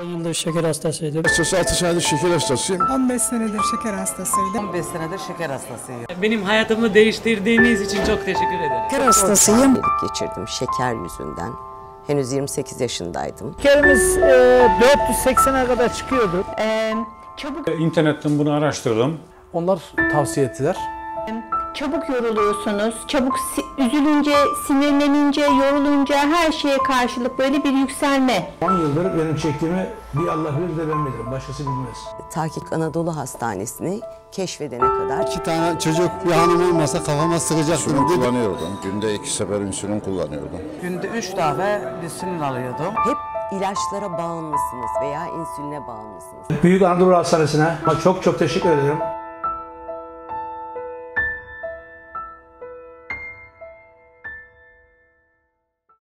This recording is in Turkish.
10 yıldır şeker hastasıydım. Hastası 6 senedir şeker hastasıyım. 15 senedir şeker hastasıydım. 15 senedir şeker hastasıyım. Benim hayatımı değiştirdiğiniz için çok teşekkür ederim. Şeker hastasıyım. Geçirdim şeker yüzünden. Henüz 28 yaşındaydım. Şekerimiz e, 480'e kadar çıkıyordu. İnternetten bunu araştırdım. Onlar tavsiye ettiler. Çabuk yoruluyorsunuz. Çabuk si- üzülünce, sinirlenince, yorulunca her şeye karşılık böyle bir yükselme. 10 yıldır benim çektiğimi bir Allah bilir de ben bilirim. Başkası bilmez. Takik Anadolu Hastanesi'ni keşfedene kadar İki tane çocuk bir hanım olmasa kafama sıkacaktım. İnsülin kullanıyordum. Günde iki sefer insülin kullanıyordum. Günde 3 defa insülin alıyordum. hep ilaçlara bağımlısınız veya insüline bağımlısınız. Büyük Anadolu Hastanesi'ne çok çok teşekkür ederim.